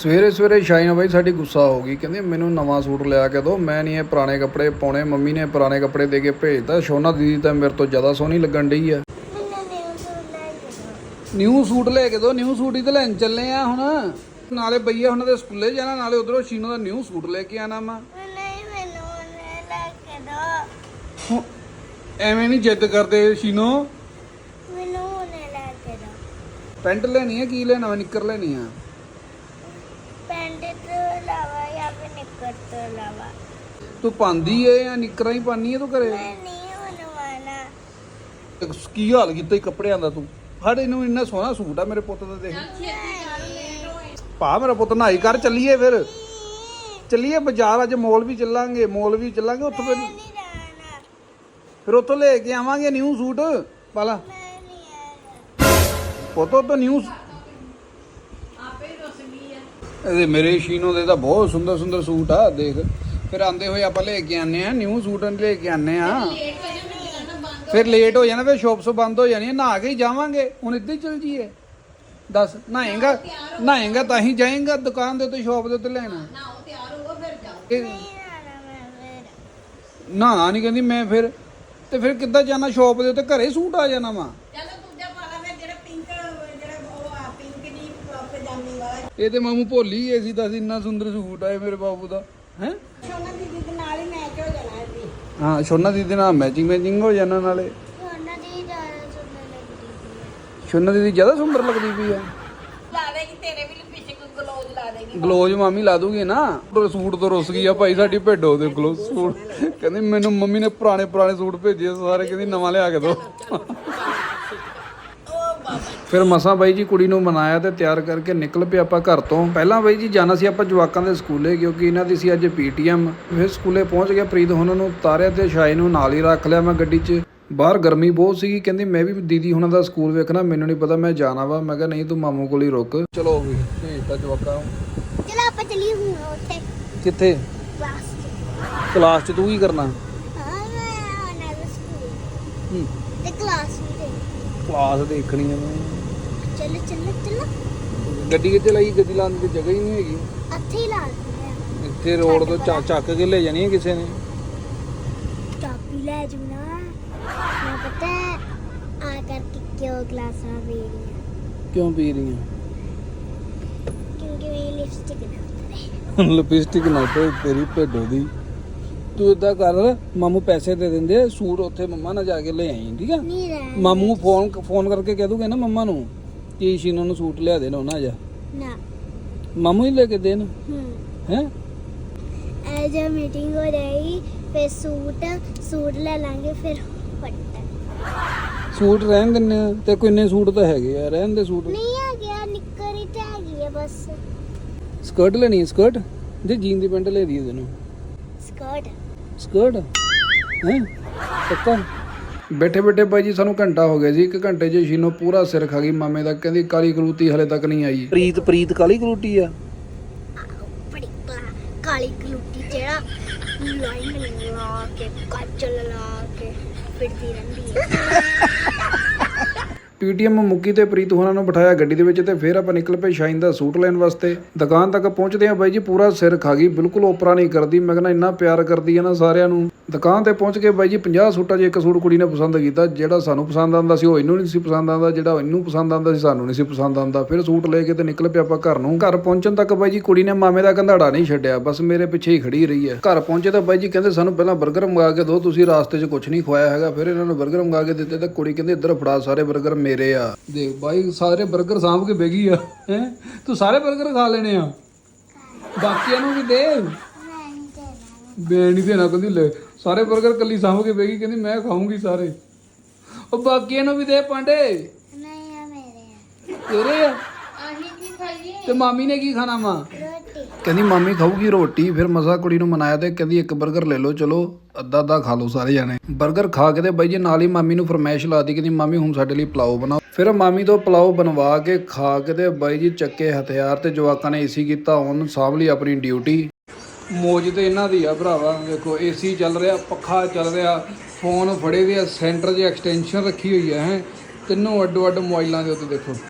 ਸਵੇਰੇ ਸਵੇਰੇ ਸ਼ਾਈਨ ਬਾਈ ਸਾਡੀ ਗੁੱਸਾ ਹੋ ਗਈ ਕਹਿੰਦੀ ਮੈਨੂੰ ਨਵਾਂ ਸੂਟ ਲਿਆ ਕੇ ਦਿਓ ਮੈਂ ਨਹੀਂ ਇਹ ਪੁਰਾਣੇ ਕੱਪੜੇ ਪਾਉਣੇ ਮੰਮੀ ਨੇ ਪੁਰਾਣੇ ਕੱਪੜੇ ਦੇ ਕੇ ਭੇਜਤਾ ਸ਼ੋਨਾ ਦੀਦੀ ਤਾਂ ਮੇਰੇ ਤੋਂ ਜ਼ਿਆਦਾ ਸੋਹਣੀ ਲੱਗਣ ਡਈ ਆ। ਨਿਊ ਸੂਟ ਲੈ ਕੇ ਦਿਓ ਨਿਊ ਸੂਟ ਹੀ ਤਾਂ ਲੈਣ ਚੱਲੇ ਆ ਹੁਣ। ਨਾਲੇ ਬਈਆ ਉਹਨਾਂ ਦੇ ਸਕੂਲੇ ਜਾਣਾ ਨਾਲੇ ਉਧਰੋਂ ਸ਼ੀਨੋ ਦਾ ਨਿਊ ਸੂਟ ਲੈ ਕੇ ਆਣਾ ਵਾ। ਹੁਣ ਐਵੇਂ ਨਹੀਂ ਜਿੱਦ ਕਰਦੇ ਸ਼ੀਨੋ। ਪੈਂਟ ਲੈਣੀ ਹੈ ਕੀ ਲੈਣਾ ਨਿੱਕਰ ਲੈਣੀ ਆ। ਤੂੰ ਪਾਉਂਦੀ ਏ ਜਾਂ ਨਿੱਕਰਾਂ ਹੀ ਪਾਨੀ ਏ ਤੂੰ ਘਰੇ? ਕੀ ਹਾਲ ਕੀਤਾ ਈ ਕੱਪੜਿਆਂ ਦਾ ਤੂੰ? ਹੜ ਇਹਨੂੰ ਇੰਨਾ ਸੋਹਣਾ ਸੂਟ ਆ ਮੇਰੇ ਪੁੱਤ ਦਾ ਦੇਖ। ਭਾ ਮੇਰਾ ਪੁੱਤ ਨਹਾਈ ਕਰ ਚੱਲੀਏ ਫਿਰ। ਚੱਲੀਏ ਬਾਜ਼ਾਰ ਅੱਜ ਮੋਲ ਵੀ ਚੱਲਾਂਗੇ ਮੋਲ ਵੀ ਚੱਲਾਂਗੇ ਉੱਥੋਂ ਫਿਰ ਫਿਰ ਉੱਥੋਂ ਲੈ ਕੇ ਆਵਾਂਗੇ ਨਿਊ ਸੂਟ ਪਾਲਾ। ਪੁੱਤ ਤੋਂ ਨਿਊ ਇਹਦੇ ਮੇਰੇ ਸ਼ੀਨੋ ਦੇ ਤਾਂ ਬਹੁਤ ਸੁੰਦਰ ਸੁੰਦਰ ਸੂਟ ਆ ਦੇਖ। ਫਿਰ ਆਂਦੇ ਹੋਏ ਆਪਾਂ ਲੈ ਕੇ ਆਨੇ ਆ ਨਿਊ ਸੂਟ ਲੈ ਕੇ ਆਨੇ ਆ ਫਿਰ ਲੇਟ ਹੋ ਜਾਣਾ ਫਿਰ ਸ਼ਾਪਸ ਬੰਦ ਹੋ ਜਾਣੀ। ਨਹਾ ਕੇ ਹੀ ਜਾਵਾਂਗੇ। ਹੁਣ ਇੱਦਾਂ ਹੀ ਚੱਲ ਜੀਏ ਦੱਸ ਨਹਾਏਗਾ ਨਹਾਏਗਾ ਤਾਂ ਹੀ ਜਾਏਗਾ ਦੁਕਾਨ ਦੇ ਉੱਤੇ ਸ਼ਾਪ ਦੇ ਉੱਤੇ ਲੈਣਾ। ਨਾ ਨਹੀਂ ਕਹਿੰਦੀ ਮੈਂ ਫਿਰ ਤੇ ਫਿਰ ਕਿੱਦਾਂ ਜਾਣਾ ਸ਼ਾਪ ਦੇ ਉੱਤੇ ਘਰੇ ਸੂਟ ਆ ਜਾਣਾ ਵਾ। ਇਹ ਤੇ ਮਾਮੂ ਭੁੱਲ ਹੀ ਗਏ ਸੀ ਤਾਂ ਇੰਨਾ ਸੁੰਦਰ ਸੂਟ ਆਏ ਮੇਰੇ ਬਾਬੂ ਦਾ। ਹੈ? ਹਾਂ ਸ਼ੋਨਾ ਦੀਦੀ ਨਾਲ ਮੈਚਿੰਗ ਮੈਚਿੰਗ ਹੋ ਜਾਣਾ ਨਾਲੇ। ਸ਼ੋਨਾ ਦੀਦੀ ਜ਼ਿਆਦਾ ਸੁੰਦਰ ਲੱਗਦੀ ਪਈ ਆ। ਗਲੋਜ ਮਾਮੀ ਲਾ ਦੂਗੀ ਨਾ। ਸੂਟ ਤੋਂ ਰੁੱਸ ਗਈ ਆ ਭਾਈ ਸਾਡੀ ਭੇਡੋ ਦੇ ਗਲੋ ਸੂਟ। ਕਹਿੰਦੀ ਮੈਨੂੰ ਮੰਮੀ ਨੇ ਪੁਰਾਣੇ ਪੁਰਾਣੇ ਸੂਟ ਭੇਜੇ ਸਾਰੇ ਕਹਿੰਦੀ ਨਵਾਂ ਲਿਆ ਕੇ ਦੋ। ਫਿਰ ਮਸਾਂ ਬਾਈ ਜੀ ਕੁੜੀ ਨੂੰ ਮਨਾਇਆ ਤੇ ਤਿਆਰ ਕਰਕੇ ਨਿਕਲ ਪਏ ਆਪਾਂ ਘਰ ਤੋਂ। ਪਹਿਲਾਂ ਬਾਈ ਜੀ ਜਾਣਾ ਸੀ ਆਪਾਂ ਜਵਾਕਾਂ ਦੇ ਸਕੂਲੇ ਕਿਉਂਕਿ ਇਹਨਾਂ ਦੀ ਸੀ ਅੱਜ ਪੀਟੀਐਮ। ਫਿਰ ਸਕੂਲੇ ਪਹੁੰਚ ਗਿਆ ਪ੍ਰੀਤ ਉਹਨਾਂ ਨੂੰ ਉਤਾਰਿਆ ਤੇ ਸ਼ਾਇਨ ਨੂੰ ਨਾਲ ਹੀ ਰੱਖ ਲਿਆ ਮੈਂ ਗੱਡੀ 'ਚ। ਬਾਹਰ ਗਰਮੀ ਬਹੁਤ ਸੀਗੀ ਕਹਿੰਦੀ ਮੈਂ ਵੀ ਦੀਦੀ ਹੁਣਾਂ ਦਾ ਸਕੂਲ ਵੇਖਣਾ ਮੈਨੂੰ ਨਹੀਂ ਪਤਾ ਮੈਂ ਜਾਣਾ ਵਾ। ਮੈਂ ਕਿਹਾ ਨਹੀਂ ਤੂੰ ਮਾਮੂ ਕੋਲ ਹੀ ਰੁਕ। ਚਲੋ ਵੀ ਭੇਜਤਾ ਜਵਾਕਾਂ ਨੂੰ। ਚਲੋ ਆਪਾਂ ਚਲੀਏ ਹੁਣ ਉੱਥੇ। ਕਿੱਥੇ? ਕਲਾਸ ਚ। ਕਲਾਸ 'ਚ ਤੂੰ ਕੀ ਕਰਨਾ? ਹਾਂ ਮੈਂ ਆਉਣਾ ਸਕੂਲ। ਹੂੰ, ਤੇ ਕਲਾਸ ਕਲਾਸ ਦੇਖਣੀ ਆ। ਮੈਂ ਚਲੋ ਚਲੋ ਚਲੋ। ਗੱਡੀ ਕਿੱਥੇ ਲਾਈ? ਗੱਡੀ ਲਾਉਣ ਦੀ ਜਗ੍ਹਾ ਹੀ ਨਹੀਂ ਹੈਗੀ। ਇੱਥੇ ਹੀ ਲਾ ਦਿੰਦੇ ਆ। ਇੱਥੇ ਰੋਡ ਤੋਂ ਚੱਕ ਚੱਕ ਕੇ ਲੈ ਜਾਣੀ ਹੈ ਕਿਸੇ ਨੇ। ਚਾਬੀ ਲੈ ਜੂਨਾ ਮੈਂ ਪਤਾ ਹੈ, ਆ ਕਰਕੇ ਕਿਉਂ ਕਲਾਸਾਂ ਦੇ ਰਹੀਆਂ? ਕਿਉਂ ਪੀ ਰਹੀ ਹੈ ਕਿਉਂਕਿ ਮੇਰੀ ਲਿਪਸਟਿਕ ਨਾ ਉਤਰੇ ਲਿਪਸਟਿਕ ਨਾ ਤੇ ਤੇਰੀ ਭੇਡੋ ਦੀ। ਤੂੰ ਇਦਾਂ ਕਰ ਮਾਮੂ ਪੈਸੇ ਦੇ ਦਿੰਦੇ ਸੂਟ ਉੱਥੇ ਮੰਮਾ ਨਾਲ ਜਾ ਕੇ ਲੈ ਆਈ ਠੀਕ ਆ? ਨਹੀਂ ਰਹਿ ਮਾਮੂ ਨੂੰ ਫੋਨ ਫੋਨ ਕਰਕੇ ਕਹਿ ਦੂਗੇ ਨਾ ਮੰਮਾ ਨੂੰ ਕਿ ਸ਼ੀਨੋ ਨੂੰ ਸੂਟ ਲਿਆ ਦੇਣਾ ਉਹਨਾਂ ਜਾ। ਨਾ। ਮਾਮੂ ਹੀ ਲੈ ਕੇ ਦੇਣ। ਹੂੰ। ਹੈ? ਐਜ ਮੀਟਿੰਗ ਹੋ ਰਹੀ ਫਿਰ ਸੂਟ ਸੂਟ ਲੈ ਲਾਂਗੇ ਫਿਰ ਸੂਟ ਰਹਿਣ ਦਿੰਨੇ ਆ ਤੇ ਕੋਈ ਇੰਨੇ ਸੂਟ ਤਾਂ ਹੈਗੇ ਆ ਰਹਿਣ ਦੇ ਸੂਟ। ਨਹੀਂ ਆ ਗਿਆ ਨਿੱਕਰ ਹੀ ਤਾਂ ਹੈਗੀ ਆ ਬਸ। ਸਕਰਟ ਲੈਣੀ ਹੈ ਸਕਰਟ? ਜੇ ਜੀਨ ਦੀ ਪੈਂਟ ਲੈ ਦੀ ਸਕਰਟ। ਸਕਰਟ? ਹੈ? ਪੱਕਾ ਬੈਠੇ ਬੈਠੇ ਬਾਈ ਜੀ ਸਾਨੂੰ ਘੰਟਾ ਹੋ ਗਿਆ ਜੀ। ਇੱਕ ਘੰਟੇ 'ਚ ਸ਼ੀਨੋ ਪੂਰਾ ਸਿਰ ਖਾ ਗਈ ਮਾਮੇ ਦਾ। ਕਹਿੰਦੀ ਕਾਲੀ ਕਰੂਤੀ ਹਲੇ ਤੱਕ ਨਹੀਂ ਆਈ। ਪ੍ਰੀਤ ਪ੍ਰੀਤ ਕਾਲੀ ਕਰੂਟੀ ਆ? ਬੜੀ ਕਲਾ- ਕਾਲੀ ਕਲੂਟੀ ਜਿਹੜਾ ਲਾਈਨ ਲਾ ਕੇ ਕਾਜਲ ਲਾ ਕੇ ਫਿਰਦੀ ਰਹਿੰਦੀ ਹੈ ਪੀਟੀਐਮ ਮੁੱਕੀ ਤੇ ਪ੍ਰੀਤ ਹੋਣਾ ਨੂੰ ਬਿਠਾਇਆ ਗੱਡੀ ਦੇ ਵਿੱਚ ਤੇ ਫਿਰ ਆਪਾਂ ਨਿਕਲ ਪਏ ਸ਼ਾਈਨ ਦਾ ਸੂਟ ਲੈਣ ਵਾਸਤੇ। ਦੁਕਾਨ ਤੱਕ ਪਹੁੰਚਦੇ ਆ ਬਾਈ ਜੀ, ਪੂਰਾ ਸਿਰ ਖਾ ਗਈ, ਬਿਲਕੁਲ ਓਪਰਾ ਨਹੀਂ ਕਰਦੀ, ਮੈਂ ਕਹਿੰਦਾ ਇੰਨਾ ਪਿਆਰ ਕਰਦੀ ਹੈ ਨਾ ਸਾਰਿਆਂ ਨੂੰ। ਦੁਕਾਨ ਤੇ ਪਹੁੰਚ ਕੇ ਬਾਈ ਜੀ 50 ਸੂਟਾਂ 'ਚ ਇੱਕ ਸੂਟ ਕੁੜੀ ਨੇ ਪਸੰਦ ਕੀਤਾ, ਜਿਹੜਾ ਸਾਨੂੰ ਪਸੰਦ ਆਂਦਾ ਸੀ, ਉਹ ਇਹਨੂੰ ਨਹੀਂ ਸੀ ਪਸੰਦ ਆਂਦਾ ਜਿਹੜਾ ਇਹਨੂੰ ਪਸੰਦ ਆਂਦਾ ਸੀ, ਸਾਨੂੰ ਨਹੀਂ ਸੀ ਪਸੰਦ ਆਂਦਾ ਫਿਰ ਸੂਟ ਲੈ ਕੇ ਤੇ ਨਿਕਲ ਪਿਆ ਆਪਾਂ ਘਰ ਨੂੰ। ਘਰ ਪਹੁੰਚਣ ਤੱਕ ਬਾਈ ਜੀ ਕੁੜੀ ਨੇ ਮਾਮੇ ਦਾ ਕੰਧਾੜਾ ਨਹੀਂ ਛੱਡਿਆ, ਬਸ ਮੇਰੇ ਪਿੱਛੇ ਹੀ ਖੜੀ ਰਹੀ ਹੈ। ਘਰ ਪਹੁੰਚੇ ਤਾਂ ਬਾਈ ਜੀ ਕਹਿੰਦੇ ਸਾਨੂੰ ਪਹਿਲਾਂ ਬਰਗਰ ਮੰਗਾ ਕੇ ਦਿਓ, ਤੁਸੀਂ ਰਾਸਤੇ 'ਚ ਕੁਝ ਨਹੀਂ ਖਵਾਇਆ ਹੈਗਾ। ਫਿਰ ਇਹਨਾਂ ਨੂੰ ਬਰਗਰ ਮੰਗਾ ਕੇ ਦਿੱਤੇ ਤਾਂ ਕੁੜੀ ਕਹਿੰਦੇ, ਇੱਧਰ ਫੜਾ, ਸਾਰੇ ਬਰਗਰ ਮੇਰੇ ਆ। ਦੇਖ ਬਾਈ, ਸਾਰੇ ਬਰਗਰ ਸਾਂਭ ਕੇ ਬੇਗੀ ਆ, ਹੈ? ਤੂੰ ਸਾਰੇ ਬਰਗਰ ਖਾ ਲੈਣੇ ਆ? ਬਾਕੀਆਂ ਨੂੰ ਵੀ ਦੇ। ਦੇਣ ਨਹੀਂ ਦੇਣਾ ਕਹਿੰਦੀ ਲੈ ਸਾਰੇ 버ਗਰ ਕੱਲੀ ਸਾਂਭ ਕੇ ਬੈਗੀ ਕਹਿੰਦੀ ਮੈਂ ਖਾਉਂਗੀ ਸਾਰੇ। ਉਹ ਬਾਕੀਆਂ ਨੂੰ ਵੀ ਦੇ ਪਾਂਡੇ ਨਹੀਂ ਆ ਮੇਰੇ ਆ। ਤੇ ਮਾਮੀ ਨੇ ਕੀ ਖਾਣਾ ਮਾਂ ਰੋਟੀ। ਕਹਿੰਦੀ ਮਾਮੀ ਖਾਊਗੀ ਰੋਟੀ ਫਿਰ ਮਸਾ ਕੁੜੀ ਨੂੰ ਮਨਾਇਆ ਤੇ ਕਹਿੰਦੀ ਇੱਕ 버ਗਰ ਲੈ ਲਓ ਚਲੋ ਅੱਧਾ ਅੱਧਾ ਖਾ ਲਓ ਸਾਰੇ ਜਾਣੇ। 버ਗਰ ਖਾ ਕੇ ਤੇ ਬਾਈ ਜੀ ਨਾਲ ਹੀ ਮਾਮੀ ਨੂੰ ਫਰਮਾਇਸ਼ ਲਾਤੀ ਕਹਿੰਦੀ ਮਾਮੀ ਹੁਣ ਸਾਡੇ ਲਈ ਪਲਾਓ ਬਣਾਓ। ਫਿਰ ਮਾਮੀ ਤੋਂ ਪਲਾਓ ਬਣਵਾ ਕੇ ਖਾ ਕੇ ਤੇ ਬਾਈ ਜੀ ਚੱਕੇ ਹਥਿਆਰ ਤੇ ਜਵਾਕਾਂ ਨੇ ਇਸੀ ਕੀਤਾ ਹੁਣ ਸਾਂਭ ਆਪਣੀ ਡਿਊਟੀ। ਮੋਜ ਤੇ ਇਹਨਾਂ ਦੀ ਆ ਭਰਾਵਾ। ਵੇਖੋ ਏਸੀ ਚੱਲ ਰਿਹਾ, ਪੱਖਾ ਚੱਲ ਰਿਹਾ ਫੋਨ ਫੜੇ ਦੇ ਆ ਸੈਂਟਰ 'ਚ ਐਕਸਟੈਂਸ਼ਨ ਰੱਖੀ ਹੋਈ ਹੈ ਹੈ। ਤਿੰਨੋਂ ਅੱਡੋ ਅੱਡ ਮੋਬਾਈਲਾਂ ਦੇ ਉੱਤੇ ਦੇਖੋ।